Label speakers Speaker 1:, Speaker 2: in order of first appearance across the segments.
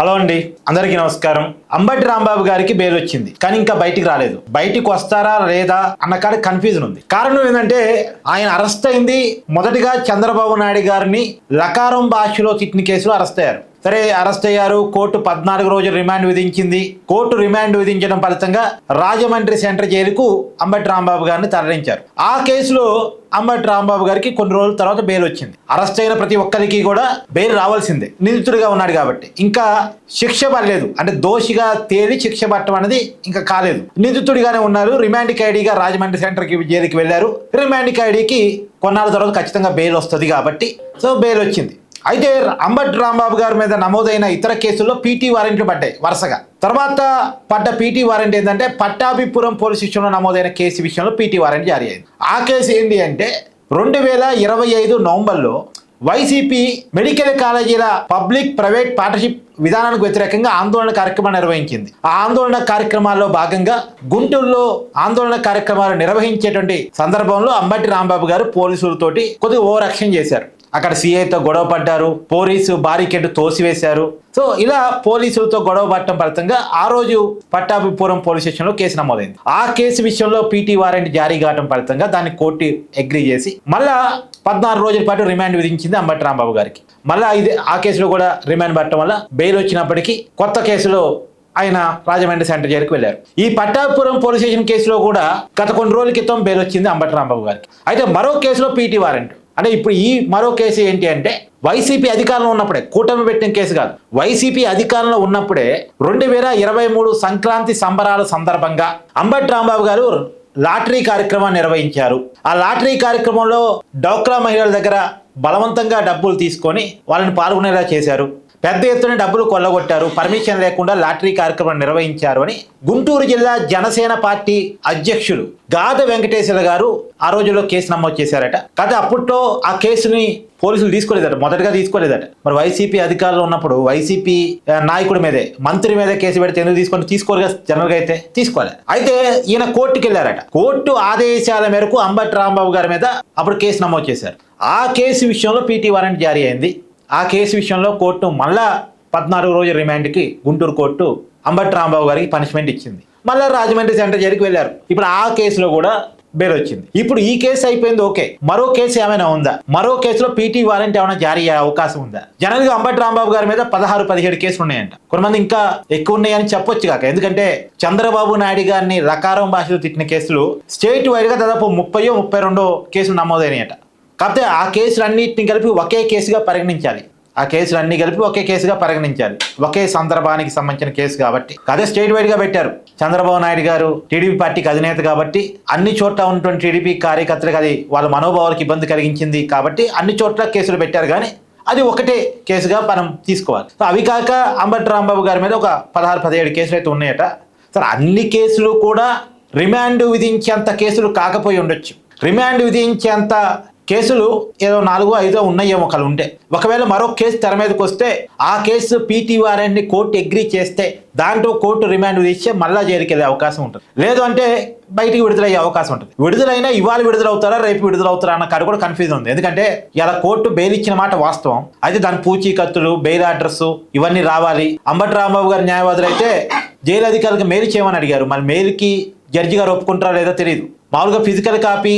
Speaker 1: Hello అండి అందరికీ నమస్కారం. అంబటి రాంబాబు గారికి బెయిల్ వచ్చింది కానీ ఇంకా బయటికి రాలేదు. బయటికి వస్తారా లేదా అన్న కాడ కన్ఫ్యూజన్ ఉంది. కారణం ఏంటంటే ఆయన అరెస్ట్ అయింది. మొదటిగా చంద్రబాబు నాయుడు గారిని లకారం భాషలో తిట్టిన కేసులో అరెస్ట్ అయ్యారు. సరే అరెస్ట్ అయ్యారు. కోర్టు పద్నాలుగు రోజులు రిమాండ్ విధించింది. కోర్టు రిమాండ్ విధించడం ఫలితంగా రాజమండ్రి సెంటర్ జైలుకు అంబటి రాంబాబు గారిని తరలించారు. ఆ కేసులో అంబటి రాంబాబు గారికి కొన్ని రోజుల తర్వాత బెయిల్ వచ్చింది. అరెస్ట్ అయిన ప్రతి ఒక్కరికి కూడా బెయిల్ రావాల్సిందే. నిందితుడిగా ఉన్నాడు కాబట్టి. ఇంకా శిక్ష పడలేదు. అంటే దోషిగా తేలి శిక్ష పట్టడం అనేది ఇంకా కాలేదు. నిందితుడిగానే ఉన్నారు. రిమాండ్ ఖైడీగా రాజమండ్రి సెంటర్కి జైలుకి వెళ్ళారు. రిమాండ్ ఖైడీకి కొన్నాళ్ళ తర్వాత ఖచ్చితంగా బెయిల్ వస్తుంది కాబట్టి. సో బెయిల్ వచ్చింది. అయితే అంబటి రాంబాబు గారి మీద నమోదైన ఇతర కేసుల్లో పీటీ వారెంట్లు పడ్డాయి వరుసగా. తర్వాత పడ్డ పీటీ వారెంట్ ఏంటంటే పట్టాభిపురం పోలీస్ స్టేషన్లో నమోదైన కేసు విషయంలో పీటీ వారెంట్ జారీ అయింది. ఆ కేసు ఏంటి అంటే రెండు వేల ఇరవై ఐదు నవంబర్లో వైసీపీ మెడికల్ కాలేజీల పబ్లిక్ ప్రైవేట్ పార్ట్నర్షిప్ విధానానికి వ్యతిరేకంగా ఆందోళన కార్యక్రమం నిర్వహించింది. ఆ ఆందోళన కార్యక్రమాల్లో భాగంగా గుంటూరులో ఆందోళన కార్యక్రమాలు నిర్వహించేటువంటి సందర్భంలో అంబటి రాంబాబు గారు పోలీసులతోటి కొద్దిగా ఓ యాక్షన్ చేశారు. అక్కడ సీఐతో గొడవ పడ్డారు పోలీసు బారికెట్ తోసివేశారు. సో ఇలా పోలీసులతో గొడవ పడటం ఫలితంగా ఆ రోజు పట్టాభిపురం పోలీస్ స్టేషన్లో కేసు నమోదైంది. ఆ కేసు విషయంలో పీటీ వారెంట్ జారీ కావడం ఫలితంగా దాన్ని కోర్టు అగ్రి చేసి మళ్ళా పద్నాలుగు రోజుల పాటు రిమాండ్ విధించింది అంబటి రాంబాబు గారికి. మళ్ళా ఇది ఆ కేసులో కూడా రిమాండ్ పట్టడం వల్ల బెయిల్ వచ్చినప్పటికీ కొత్త కేసులో ఆయన రాజమండ్రి సెంటర్ జైలుకు వెళ్ళారు. ఈ పట్టాపురం పోలీస్ స్టేషన్ కేసులో కూడా గత కొన్ని రోజుల క్రితం బెయిల్ వచ్చింది అంబటి రాంబాబు గారికి. అయితే మరో కేసులో పీటీ వారెంట్. అంటే ఇప్పుడు ఈ మరో కేసు ఏంటి అంటే వైసీపీ అధికారంలో ఉన్నప్పుడే కూటమి పెట్టిన కేసు కాదు. వైసీపీ అధికారంలో ఉన్నప్పుడే రెండు వేల ఇరవై మూడు సంక్రాంతి సంబరాల సందర్భంగా అంబట్ రాంబాబు గారు లాటరీ కార్యక్రమాన్ని నిర్వహించారు. ఆ లాటరీ కార్యక్రమంలో డోక్రా మహిళల దగ్గర బలవంతంగా డబ్బులు తీసుకొని వాళ్ళని పాల్గొనేలా చేశారు. పెద్ద ఎత్తున డబ్బులు కొల్లగొట్టారు. పర్మిషన్ లేకుండా లాటరీ కార్యక్రమం నిర్వహించారు అని గుంటూరు జిల్లా జనసేన పార్టీ అధ్యక్షులు గాద వెంకటేశ్వర గారు ఆ రోజుల్లో కేసు నమోదు చేశారట. కదా అప్పట్లో ఆ కేసుని పోలీసులు తీసుకోలేదట. మొదటగా తీసుకోలేదట. మరి వైసీపీ అధికారంలో ఉన్నప్పుడు వైసీపీ నాయకుడి మీదే మంత్రి మీదే కేసు పెడితే ఎందుకు తీసుకొని తీసుకోరు జనరల్గా అయితే? తీసుకోవాలి అయితే ఈయన కోర్టుకి వెళ్ళారట. కోర్టు ఆదేశాల మేరకు అంబటి రాంబాబు గారి మీద అప్పుడు కేసు నమోదు చేశారు. ఆ కేసు విషయంలో పీటీ వారెంట్ జారీ అయింది. ఆ కేసు విషయంలో కోర్టు మళ్ళా పద్నాలుగు రోజుల రిమాండ్కి గుంటూరు కోర్టు అంబటి రాంబాబు గారికి పనిష్మెంట్ ఇచ్చింది. మళ్ళీ రాజమండ్రి సెంటర్ జైలుకి వెళ్ళారు. ఇప్పుడు ఆ కేసులో కూడా బెయిల్ వచ్చింది. ఇప్పుడు ఈ కేసు అయిపోయింది ఓకే. మరో కేసు ఏమైనా ఉందా? మరో కేసులో పీటీ వారెంట్ ఏమైనా జారీ అయ్యే అవకాశం ఉందా? జనరల్గా అంబటి రాంబాబు గారి మీద పదహారు పదిహేడు కేసులు ఉన్నాయంట. కొంతమంది ఇంకా ఎక్కువ ఉన్నాయని చెప్పొచ్చు కాక. ఎందుకంటే చంద్రబాబు నాయుడు గారిని రకారం భాషలో తిట్టిన కేసులు స్టేట్ వైడ్గా దాదాపు ముప్పయో ముప్పై రెండో కేసులు నమోదైనాయట. కాకపోతే ఆ కేసులన్నింటిని కలిపి ఒకే కేసుగా పరిగణించాలి. ఆ కేసులన్నీ కలిపి ఒకే కేసుగా పరిగణించాలి. ఒకే సందర్భానికి సంబంధించిన కేసు కాబట్టి. అదే స్టేట్ వైడ్గా పెట్టారు. చంద్రబాబు నాయుడు గారు టీడీపీ పార్టీకి అధినేత కాబట్టి అన్ని చోట్ల ఉన్నటువంటి టీడీపీ కార్యకర్తలకు అది వాళ్ళ మనోభావాలకు ఇబ్బంది కలిగించింది కాబట్టి అన్ని చోట్ల కేసులు పెట్టారు కానీ అది ఒకటే కేసుగా మనం తీసుకోవాలి. సో అవి కాక అంబటి రాంబాబు గారి మీద ఒక పదహారు పదిహేడు కేసులు అయితే ఉన్నాయట. సార్ అన్ని కేసులు కూడా రిమాండ్ విధించేంత కేసులు కాకపోయి ఉండొచ్చు. రిమాండ్ విధించేంత కేసులు ఏదో నాలుగో ఐదో ఉన్నాయేమో ఒకళ్ళు ఉంటే. ఒకవేళ మరో కేసు తెర మీదకి వస్తే ఆ కేసు పీటీ వారెంట్ని కోర్టు అగ్రీ చేస్తే దాంట్లో కోర్టు రిమాండ్ తీస్తే మళ్ళా జైలుకెళ్ళే అవకాశం ఉంటుంది. లేదు అంటే బయటికి విడుదలయ్యే అవకాశం ఉంటుంది. విడుదలైనా ఇవాళ విడుదలవుతారా రేపు విడుదలవుతారా అన్న కాడ కూడా కన్ఫ్యూజ్ ఉంది. ఎందుకంటే ఇలా కోర్టు బెయిల్ ఇచ్చిన మాట వాస్తవం. అయితే దాని పూచీకత్తులు బెయిల్ ఆర్డర్స్ ఇవన్నీ రావాలి. అంబటి రాంబాబు గారి న్యాయవాదులు అయితే జైలు అధికారులకు మెయిల్ చేయమని అడిగారు. మరి మెయిల్కి జడ్జి గారు ఒప్పుకుంటారా లేదో తెలియదు మామూలుగా ఫిజికల్ కాపీ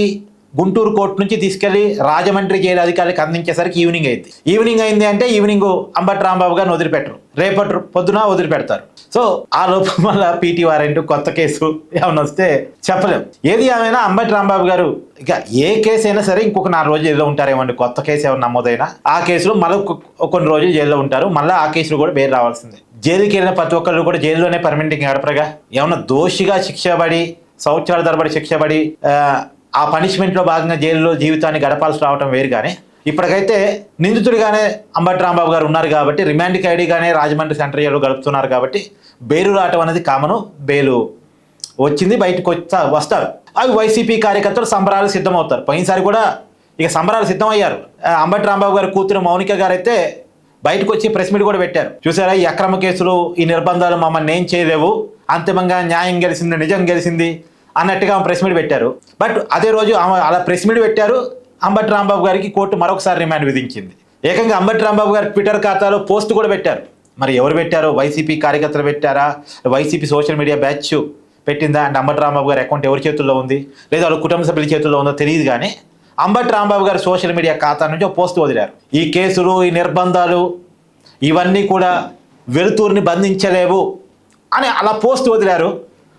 Speaker 1: గుంటూరు కోర్టు నుంచి తీసుకెళ్ళి రాజమండ్రి జైలు అధికారికి అందించేసరికి ఈవినింగ్ అయింది. ఈవినింగ్ అయింది అంటే ఈవినింగ్ అంబటి రాంబాబు గారిని వదిలిపెట్టరు. రేపటి పొద్దున వదిలిపెడతారు. సో ఆ లోపు మళ్ళీ పీటీ వారెంట్ కొత్త కేసు ఏమైనా వస్తే చెప్పలేం. ఏది ఏమైనా అంబటి రాంబాబు గారు ఇక ఏ కేసు అయినా సరే ఇంకొక నాలుగు రోజులు జైల్లో ఉంటారేమండి కొత్త కేసు ఏమైనా నమోదైనా ఆ కేసులో మళ్ళీ కొన్ని రోజులు జైల్లో ఉంటారు. మళ్ళీ ఆ కేసులు కూడా బెయిల్ రావాల్సిందే. జైలుకి వెళ్ళిన ప్రతి ఒక్కళ్ళు కూడా జైల్లోనే పర్మనెంట్గా గడపరగా ఏమన్నా దోషిగా శిక్ష పడి సంవత్సరాల తరబడి శిక్ష పడి ఆ, పనిష్మెంట్లో భాగంగా జైల్లో జీవితాన్ని గడపాల్సి రావటం వేరు కానీ ఇప్పటికైతే నిందితుడిగానే అంబటి రాంబాబు గారు ఉన్నారు కాబట్టి రిమాండ్ ఖైడీగానే రాజమండ్రి సెంటర్ జైలు గడుపుతున్నారు కాబట్టి బెయిలు రావటం అనేది కామను బెయిలు వచ్చింది బయటకు వచ్చా వస్తారు. అవి వైసీపీ కార్యకర్తలు సంబరాలు సిద్ధమవుతారు. పోయినసారి కూడా ఇక సంబరాలు సిద్ధమయ్యారు. అంబటి రాంబాబు గారి కూతురు మౌనిక గారు అయితే బయటకు వచ్చి ప్రెస్ మీట్ కూడా పెట్టారు. చూసారా ఈ అక్రమ కేసులు ఈ నిర్బంధాలు మమ్మల్ని ఏం చేయలేవు. అంతిమంగా న్యాయం గెలిచింది నిజం గెలిచింది. అన్నట్టుగా ఆమె ప్రెస్ మీట్ పెట్టారు. బట్ అదే రోజు ఆమె అలా ప్రెస్ మీట్ పెట్టారు. అంబటి రాంబాబు గారికి కోర్టు మరొకసారి రిమాండ్ విధించింది. ఏకంగా అంబటి రాంబాబు గారి ట్విట్టర్ ఖాతాలో పోస్ట్ కూడా పెట్టారు. మరి ఎవరు పెట్టారో? వైసీపీ కార్యకర్తలు పెట్టారా? వైసీపీ సోషల్ మీడియా బ్యాచ్ పెట్టిందా? అండ్ అంబటి రాంబాబు గారి అకౌంట్ ఎవరి చేతుల్లో ఉంది? లేదా వాళ్ళ కుటుంబ సభ్యుల చేతుల్లో ఉందో తెలియదు కానీ అంబటి రాంబాబు గారి సోషల్ మీడియా ఖాతా నుంచి ఒక పోస్ట్ వదిలారు. ఈ కేసులు ఈ నిర్బంధాలు ఇవన్నీ కూడా వెలుతురుని బంధించలేవు అని అలా పోస్ట్ వదిలారు.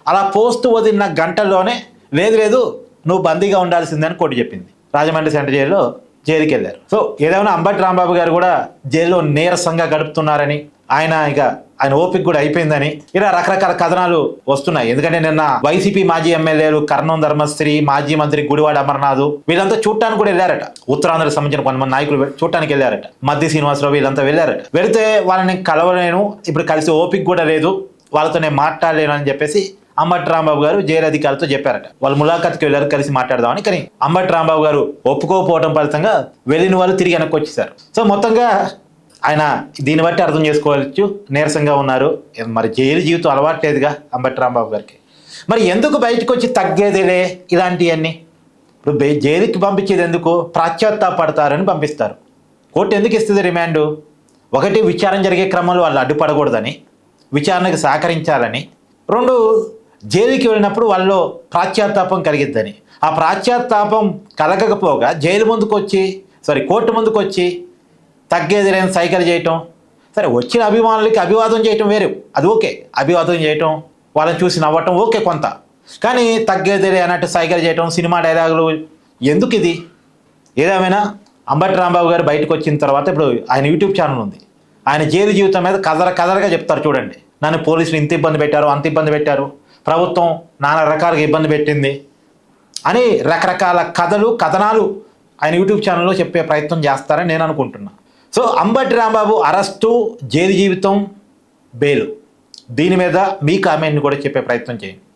Speaker 1: అలా పోస్ట్ వదిలిన గంటల్లోనే లేదు లేదు నువ్వు బందీగా ఉండాల్సిందని కోర్టు చెప్పింది. రాజమండ్రి సెంటర్ జైల్లో జైలుకి వెళ్ళారు సో ఏదైనా అంబటి రాంబాబు గారు కూడా జైల్లో నీరసంగా గడుపుతున్నారని ఆయన ఇక ఆయన ఓపిక కూడా అయిపోయిందని ఇలా రకరకాల కథనాలు వస్తున్నాయి. ఎందుకంటే నిన్న వైసీపీ మాజీ ఎమ్మెల్యేలు కర్ణం ధర్మశ్రీ మాజీ మంత్రి గుడివాడ అమర్నాథ్ వీళ్ళంతా చూడటానికి కూడా వెళ్ళారట. ఉత్తరాంధ్రకు సంబంధించిన కొంతమంది నాయకులు చూడటానికి వెళ్ళారట. మద్ది శ్రీనివాసరావు వీళ్ళంతా వెళ్ళారట. వెళితే వాళ్ళని కలవలేను ఇప్పుడు కలిసి ఓపిక కూడా లేదు వాళ్ళతో నేను మాట్లాడలేను అని చెప్పేసి అంబటి రాంబాబు గారు జైలు చెప్పారట. వాళ్ళు ములాఖాత్కి వెళ్ళారు కలిసి మాట్లాడదామని. కానీ అంబటి రాంబాబు గారు ఒప్పుకోకపోవడం ఫలితంగా వెళ్ళిన వాళ్ళు తిరిగి వెనక్కి వచ్చేసారు. సో మొత్తంగా ఆయన దీన్ని బట్టి అర్థం చేసుకోవచ్చు. నీరసంగా ఉన్నారు. మరి జైలు జీవితం అలవాట్లేదుగా అంబటి రాంబాబు గారికి. మరి ఎందుకు బయటకు వచ్చి తగ్గేదిలే ఇలాంటివన్నీ? ఇప్పుడు జైలుకి పంపించేది ఎందుకు? పడతారని పంపిస్తారు. కోర్టు ఎందుకు ఇస్తుంది రిమాండు? ఒకటి విచారణ జరిగే క్రమంలో వాళ్ళు అడ్డుపడకూడదని విచారణకు సహకరించాలని. రెండు జైలుకి వెళ్ళినప్పుడు వాళ్ళలో ప్రాశ్చాత్తాపం కలిగిద్దని. ఆ ప్రాశ్చాత్తాపం కలగకపోగా జైలు ముందుకు వచ్చి సారీ కోర్టు ముందుకు వచ్చి తగ్గేది లేని సైకిల్ చేయటం సరే వచ్చిన అభిమానులకి అభివాదం చేయటం వేరు. అది ఓకే. అభివాదం చేయటం వాళ్ళని చూసి నవ్వటం ఓకే కొంత. కానీ తగ్గేది అన్నట్టు సైకిల్ చేయటం సినిమా డైలాగులు ఎందుకు ఇది? ఏదేమైనా అంబటి రాంబాబు గారు బయటకు వచ్చిన తర్వాత ఇప్పుడు ఆయన యూట్యూబ్ ఛానల్ ఉంది. ఆయన జైలు జీవితం మీద కదర కదరగా చెప్తారు చూడండి. నన్ను పోలీసులు ఇంత ఇబ్బంది పెట్టారు అంత ఇబ్బంది పెట్టారు. ప్రభుత్వం నానా రకాలుగా ఇబ్బంది పెట్టింది అని రకరకాల కథలు కథనాలు ఆయన యూట్యూబ్ ఛానల్లో చెప్పే ప్రయత్నం చేస్తారని నేను అనుకుంటున్నా. So Ambati Rambabu arrest jail జీవితం బెయిల్. దీని మీద మీ కామెంట్ని కూడా చెప్పే ప్రయత్నం చేయండి.